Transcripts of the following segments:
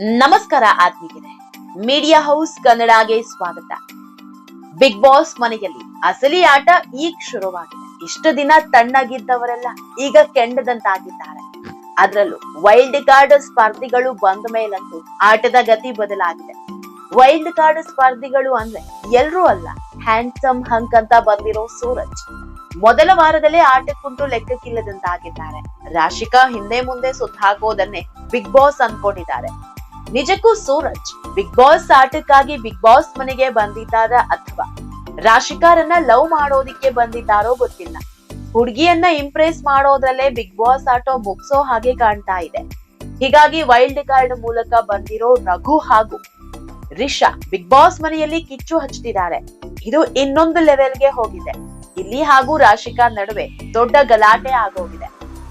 ನಮಸ್ಕಾರ ಆತ್ಮೀಗಿದೆ media house ಕನ್ನಡಗೆ ಸ್ವಾಗತ. Big Boss ಮನೆಯಲ್ಲಿ ಅಸಲಿ ಆಟ ಈಗ ಶುರುವಾಗಿದೆ. ಇಷ್ಟು ದಿನ ತಣ್ಣಗಿದ್ದವರೆಲ್ಲ ಈಗ ಕೆಂಡದಂತಾಗಿದ್ದಾರೆ. ಅದರಲ್ಲೂ ವೈಲ್ಡ್ ಕಾರ್ಡ್ ಸ್ಪರ್ಧಿಗಳು ಬಂದ ಮೇಲಂತೂ ಆಟದ ಗತಿ ಬದಲಾಗಿದೆ. ವೈಲ್ಡ್ ಕಾರ್ಡ್ ಸ್ಪರ್ಧಿಗಳು ಅಂದ್ರೆ ಎಲ್ರೂ ಅಲ್ಲ ಹ್ಯಾಂಡ್ಸಮ್ ಹಂಕ್ ಅಂತ ಬಂದಿರೋ ಸೂರಜ್. ಮೊದಲ ವಾರದಲ್ಲೇ ಆಟಕ್ಕುಂಟು ಲೆಕ್ಕಕ್ಕಿಲ್ಲದಂತಾಗಿದ್ದಾರೆ. ರಾಶಿಕಾ ಹಿಂದೆ ಮುಂದೆ ಸುತ್ತಾಕೋದನ್ನೇ ಬಿಗ್ ಬಾಸ್ ಅನ್ಕೊಂಡಿದ್ದಾರೆ. ನಿಜಕ್ಕೂ ಸೂರಜ್ ಬಿಗ್ ಬಾಸ್ ಆಟಕ್ಕಾಗಿ ಬಿಗ್ ಬಾಸ್ ಮನೆಗೆ ಬಂದಿದ್ದಾರ ಅಥವಾ ರಾಶಿಕಾರನ್ನ ಲವ್ ಮಾಡೋದಿಕ್ಕೆ ಬಂದಿದ್ದಾರೋ ಗೊತ್ತಿಲ್ಲ. ಹುಡುಗಿಯನ್ನ ಇಂಪ್ರೆಸ್ ಮಾಡೋದ್ರಲ್ಲೇ ಬಿಗ್ ಬಾಸ್ ಆಟೋ ಮುಗಿಸೋ ಹಾಗೆ ಕಾಣ್ತಾ ಇದೆ. ಹೀಗಾಗಿ ವೈಲ್ಡ್ ಕಾರ್ಡ್ ಮೂಲಕ ಬಂದಿರೋ ರಘು ಹಾಗೂ ರಿಷಾ ಬಿಗ್ ಬಾಸ್ ಮನೆಯಲ್ಲಿ ಕಿಚ್ಚು ಹಚ್ಚುತ್ತಿದ್ದಾರೆ ಇದು ಇನ್ನೊಂದು ಲೆವೆಲ್ಗೆ ಹೋಗಿದೆ. ಇಲ್ಲಿ ಹಾಗೂ ರಾಶಿಕಾ ನಡುವೆ ದೊಡ್ಡ ಗಲಾಟೆ ಆಗೋಗಿದೆ.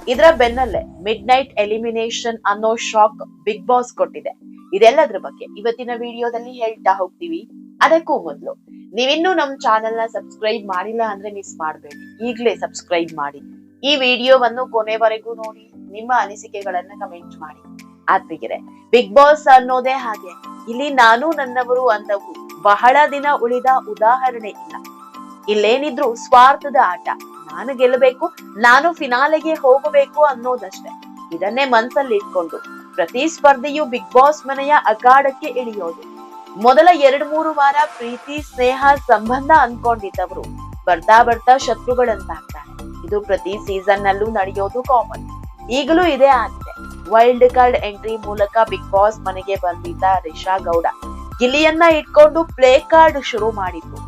ಇದರ ಬೆನ್ನಲ್ಲೇ ಮಿಡ್ ನೈಟ್ ಎಲಿಮಿನೇಷನ್ ಅನ್ನೋ ಶಾಕ್ ಬಿಗ್ ಬಾಸ್ ಕೊಟ್ಟಿದೆ. ಇದೆಲ್ಲದ್ರ ಬಗ್ಗೆ ಇವತ್ತಿನ ವಿಡಿಯೋದಲ್ಲಿ ಹೇಳ್ತಾ ಹೋಗ್ತೀವಿ. ಅದಕ್ಕೂ ಮೊದಲು, ನೀವಿನ್ನೂ ನಮ್ ಚಾನೆಲ್ನ ಸಬ್ಸ್ಕ್ರೈಬ್ ಮಾಡಿಲ್ಲ ಅಂದ್ರೆ ಮಿಸ್ ಮಾಡಬೇಡಿ. ಈಗಲೇ ಸಬ್ಸ್ಕ್ರೈಬ್ ಮಾಡಿ. ಈ ವಿಡಿಯೋವನ್ನು ಕೊನೆವರೆಗೂ ನೋಡಿ, ನಿಮ್ಮ ಅನಿಸಿಕೆಗಳನ್ನ ಕಮೆಂಟ್ ಮಾಡಿ. ಆತ್ಮಿಗೆರೆ ಬಿಗ್ ಬಾಸ್ ಅನ್ನೋದೇ ಹಾಗೆ. ಇಲ್ಲಿ ನಾನು ನನ್ನವರು ಅಂದವು, ಬಹಳ ದಿನ ಉಳಿದ ಉದಾಹರಣೆ ಇಲ್ಲ. ಇಲ್ಲೇನಿದ್ರು ಸ್ವಾರ್ಥದ ಆಟ. ನಾನು ಗೆಲ್ಲಬೇಕು, ನಾನು ಫಿನಾಲೆಗೆ ಹೋಗಬೇಕು ಅನ್ನೋದಷ್ಟೇ. ಇದನ್ನೇ ಮನ್ಸಲ್ಲಿ ಇಟ್ಕೊಂಡು ಪ್ರತಿ ಸ್ಪರ್ಧೆಯು ಬಿಗ್ ಬಾಸ್ ಮನೆಯ ಅಖಾಡಕ್ಕೆ ಇಳಿಯೋದು. ಮೊದಲ ಎರಡ್ ಮೂರು ವಾರ ಪ್ರೀತಿ, ಸ್ನೇಹ, ಸಂಬಂಧ ಅನ್ಕೊಂಡಿದ್ದವರು ಬರ್ತಾ ಬರ್ತಾ ಶತ್ರುಗಳಂತಾಗ್ತಾರೆ. ಇದು ಪ್ರತಿ ಸೀಸನ್ ನಲ್ಲೂ ನಡೆಯೋದು ಕಾಮನ್ ಈಗಲೂ ಇದೇ ಆಗಿದೆ. ವೈಲ್ಡ್ ಕಾರ್ಡ್ ಎಂಟ್ರಿ ಮೂಲಕ ಬಿಗ್ ಬಾಸ್ ಮನೆಗೆ ಬಂದಿದ್ದ ರಿಷಾ ಗೌಡ ಗಿಲ್ಲಿಯನ್ನ ಇಟ್ಕೊಂಡು ಪ್ಲೇ ಕಾರ್ಡ್ ಶುರು ಮಾಡಿದ್ರು.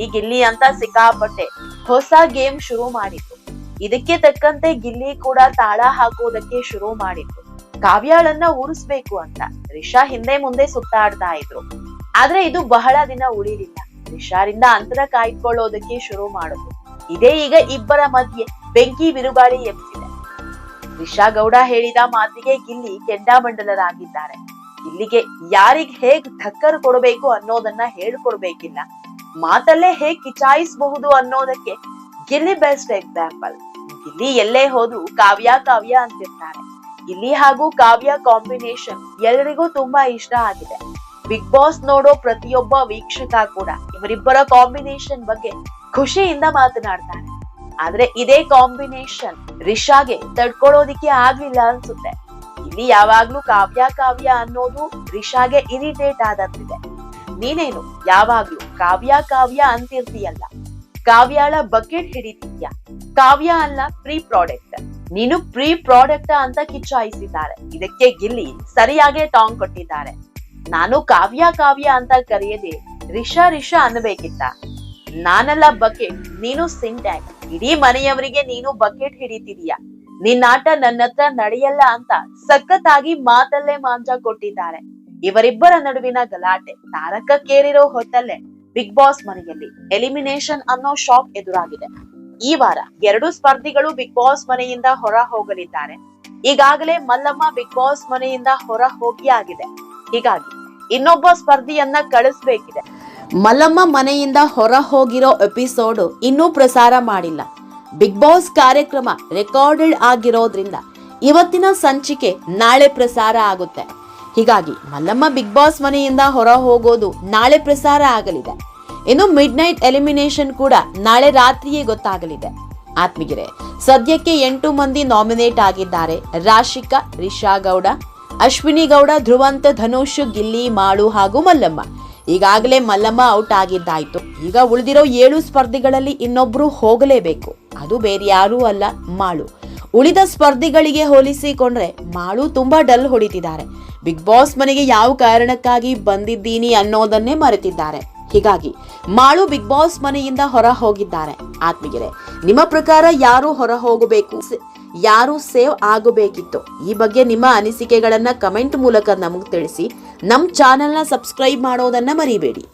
ಈ ಗಿಲ್ಲಿ ಅಂತ ಸಿಕ್ಕಾಪಟ್ಟೆ ಹೊಸ ಗೇಮ್ ಶುರು ಮಾಡಿದ್ರು. ಇದಕ್ಕೆ ತಕ್ಕಂತೆ ಗಿಲ್ಲಿ ಕೂಡ ತಾಳ ಹಾಕೋದಕ್ಕೆ ಶುರು ಮಾಡಿದ್ರು. ಕಾವ್ಯಾಳನ್ನ ಉರಿಸ್ಬೇಕು ಅಂತ. ರಿಷಾ ಹಿಂದೆ ಮುಂದೆ ಸುತ್ತಾಡ್ತಾ ಇದ್ರು. ಆದ್ರೆ ಇದು ಬಹಳ ದಿನ ಉಳಿಲಿಲ್ಲ. ರಿಷಾರಿಂದ ಅಂತರ ಕಾಯ್ಕೊಳ್ಳೋದಕ್ಕೆ ಶುರು ಮಾಡುದು. ಇದೇ ಈಗ ಇಬ್ಬರ ಮಧ್ಯೆ ಬೆಂಕಿ ಬಿರುಗಾಳಿ ಎಬ್ಬಿಸಿದೆ ರಿಷಾ ಗೌಡ ಹೇಳಿದ ಮಾತಿಗೆ ಗಿಲ್ಲಿ ಕೆಂಡಾಮಂಡಲರಾಗಿದ್ದಾರೆ. ಇಲ್ಲಿಗೆ ಯಾರಿಗ್ ಹೇಗ್ ಧಕ್ಕರ್ ಕೊಡಬೇಕು ಅನ್ನೋದನ್ನ ಹೇಳ್ಕೊಡ್ಬೇಕಿಲ್ಲ. ಮಾತಲ್ಲೇ ಹೇಗ್ ಕಿಚಾಯಿಸಬಹುದು ಅನ್ನೋದಕ್ಕೆ ಗಿಲ್ಲಿ ಬೆಸ್ಟ್ ಎಕ್ಸಾಂಪಲ್. ಗಿಲ್ಲಿ ಎಲ್ಲೇ ಹೋದ್ರು ಕಾವ್ಯ ಕಾವ್ಯ ಅಂತಿರ್ತಾರೆ. ಗಿಲ್ಲಿ ಹಾಗೂ ಕಾವ್ಯ ಕಾಂಬಿನೇಷನ್ ಎಲ್ಲರಿಗೂ ತುಂಬಾ ಇಷ್ಟ ಆಗಿದೆ. ಬಿಗ್ ಬಾಸ್ ನೋಡೋ ಪ್ರತಿಯೊಬ್ಬ ವೀಕ್ಷಕ ಕೂಡ ಇವರಿಬ್ಬರ ಕಾಂಬಿನೇಷನ್ ಬಗ್ಗೆ ಖುಷಿಯಿಂದ ಮಾತನಾಡ್ತಾರೆ. ಆದ್ರೆ ಇದೇ ಕಾಂಬಿನೇಷನ್ ರಿಷಾಗೆ ತಡ್ಕೊಳ್ಳೋದಿಕ್ಕೆ ಆಗ್ಲಿಲ್ಲ ಅನ್ಸುತ್ತೆ. ಇಲ್ಲಿ ಯಾವಾಗ್ಲೂ ಕಾವ್ಯ ಕಾವ್ಯ ಅನ್ನೋದು ರಿಷಾಗೆ ಇರಿಟೇಟ್ ಆದಂತಿದೆ. ನೀನೇನು ಯಾವಾಗ್ಲೂ ಕಾವ್ಯ ಕಾವ್ಯ ಅಂತಿರ್ತೀಯಲ್ಲ? ಕಾವ್ಯಾಳ ಬಕೆಟ್ ಹಿಡಿತೀಯ ಕಾವ್ಯ ಅಲ್ಲ ಪ್ರೀ ಪ್ರಾಡಕ್ಟ್ ನೀನು ಪ್ರೀ ಪ್ರಾಡಕ್ಟ್ ಅಂತ ಕಿಚ್ಚಾಯಿಸಿದ್ದಾರೆ. ಇದಕ್ಕೆ ಗಿಲ್ಲಿ ಸರಿಯಾಗಿ ಟಾಂಗ್ ಕೊಟ್ಟಿದ್ದಾರೆ. ನಾನು ಕಾವ್ಯ ಕಾವ್ಯ ಅಂತ ಕರೆಯದೆ ರಿಷಾ ರಿಷಾ ಅನ್ಬೇಕಿತ್ತ ನಾನೆಲ್ಲ ಬಕೆಟ್, ನೀನು ಸಿಂಟ್ಯಾಕ್ ಇಡೀ ಮನೆಯವರಿಗೆ ನೀನು ಬಕೆಟ್ ಹಿಡಿತಿದೀಯ. ನಿನ್ನಾಟ ನನ್ನ ಹತ್ರ ನಡೆಯಲ್ಲ ಅಂತ ಸಖತ್ತಾಗಿ ಮಾತಲ್ಲೇ ಮಾಂಜ ಕೊಟ್ಟಿದ್ದಾರೆ. ಇವರಿಬ್ಬರ ನಡುವಿನ ಗಲಾಟೆ, ತಾರಕಕ್ಕೇರಿರೋ ಹೊತ್ತಲ್ಲೇ ಬಿಗ್ ಬಾಸ್ ಮನೆಯಲ್ಲಿ ಎಲಿಮಿನೇಷನ್ ಅನ್ನೋ ಶಾಕ್ ಎದುರಾಗಿದೆ. ಈ ವಾರ ಎರಡು ಸ್ಪರ್ಧಿಗಳು ಬಿಗ್ ಬಾಸ್ ಮನೆಯಿಂದ ಹೊರ ಹೋಗಲಿದ್ದಾರೆ. ಈಗಾಗಲೇ ಮಲ್ಲಮ್ಮ ಬಿಗ್ ಬಾಸ್ ಮನೆಯಿಂದ ಹೊರ ಹೋಗಿ ಆಗಿದೆ ಹೀಗಾಗಿ ಇನ್ನೊಬ್ಬ ಸ್ಪರ್ಧಿಯನ್ನ ಕಳಿಸ್ಬೇಕಿದೆ. ಮಲ್ಲಮ್ಮ ಮನೆಯಿಂದ ಹೊರ ಹೋಗಿರೋ ಎಪಿಸೋಡ್ ಇನ್ನೂ ಪ್ರಸಾರ ಮಾಡಿಲ್ಲ. ಬಿಗ್ ಬಾಸ್ ಕಾರ್ಯಕ್ರಮ ರೆಕಾರ್ಡೆಡ್ ಆಗಿರೋದ್ರಿಂದ ಇವತ್ತಿನ ಸಂಚಿಕೆ ನಾಳೆ ಪ್ರಸಾರ ಆಗುತ್ತೆ. ಹೀಗಾಗಿ ಮಲ್ಲಮ್ಮ ಬಿಗ್ ಬಾಸ್ ಮನೆಯಿಂದ ಹೊರ ಹೋಗೋದು ನಾಳೆ ಪ್ರಸಾರ ಆಗಲಿದೆ. ಇನ್ನು ಮಿಡ್ ನೈಟ್ ಎಲಿಮಿನೇಷನ್ ಕೂಡ ನಾಳೆ ರಾತ್ರಿಯೇ ಗೊತ್ತಾಗಲಿದೆ. ಆತ್ಮಿಗೆರೆ ಸದ್ಯಕ್ಕೆ ಎಂಟು ಮಂದಿ ನಾಮಿನೇಟ್ ಆಗಿದ್ದಾರೆ. ರಾಶಿಕಾ ರಿಷಾ ಗೌಡ ಅಶ್ವಿನಿ ಗೌಡ, ಧ್ರುವಂತ, ಧನುಷ್, ಗಿಲ್ಲಿ ಮಾಳು ಹಾಗೂ ಮಲ್ಲಮ್ಮ. ಈಗಾಗಲೇ ಮಲ್ಲಮ್ಮ ಔಟ್ ಆಗಿದ್ದಾಯ್ತು. ಈಗ ಉಳಿದಿರೋ ಏಳು ಸ್ಪರ್ಧಿಗಳಲ್ಲಿ ಇನ್ನೊಬ್ರು ಹೋಗಲೇಬೇಕು. ಅದು ಬೇರೆ ಯಾರೂ ಅಲ್ಲ, ಮಾಳು. ಉಳಿದ ಸ್ಪರ್ಧಿಗಳಿಗೆ ಹೋಲಿಸಿಕೊಂಡ್ರೆ ಮಾಳು ತುಂಬಾ ಡಲ್ ಹೊಡಿತಿದ್ದಾರೆ. ಬಿಗ್ ಬಾಸ್ ಮನೆಗೆ ಯಾವ ಕಾರಣಕ್ಕಾಗಿ ಬಂದಿದ್ದೀನಿ ಅನ್ನೋದನ್ನೇ ಮರೆತಿದ್ದಾರೆ. ಹೀಗಾಗಿ ಮಾಳು ಬಿಗ್ ಬಾಸ್ ಮನೆಯಿಂದ ಹೊರ ಹೋಗಿದ್ದಾರೆ ಆತ್ಮೀಗೆರೆ ನಿಮ್ಮ ಪ್ರಕಾರ ಯಾರು ಹೊರ ಹೋಗಬೇಕು ಯಾರು ಸೇವ್ ಆಗಬೇಕಿತ್ತು? ಈ ಬಗ್ಗೆ ನಿಮ್ಮ ಅನಿಸಿಕೆಗಳನ್ನ ಕಮೆಂಟ್ ಮೂಲಕ ನಮಗೆ ತಿಳಿಸಿ ನಮ್ಮ ಚಾನೆಲ್ನ ಸಬ್ಸ್ಕ್ರೈಬ್ ಮಾಡೋದನ್ನ ಮರಿಬೇಡಿ.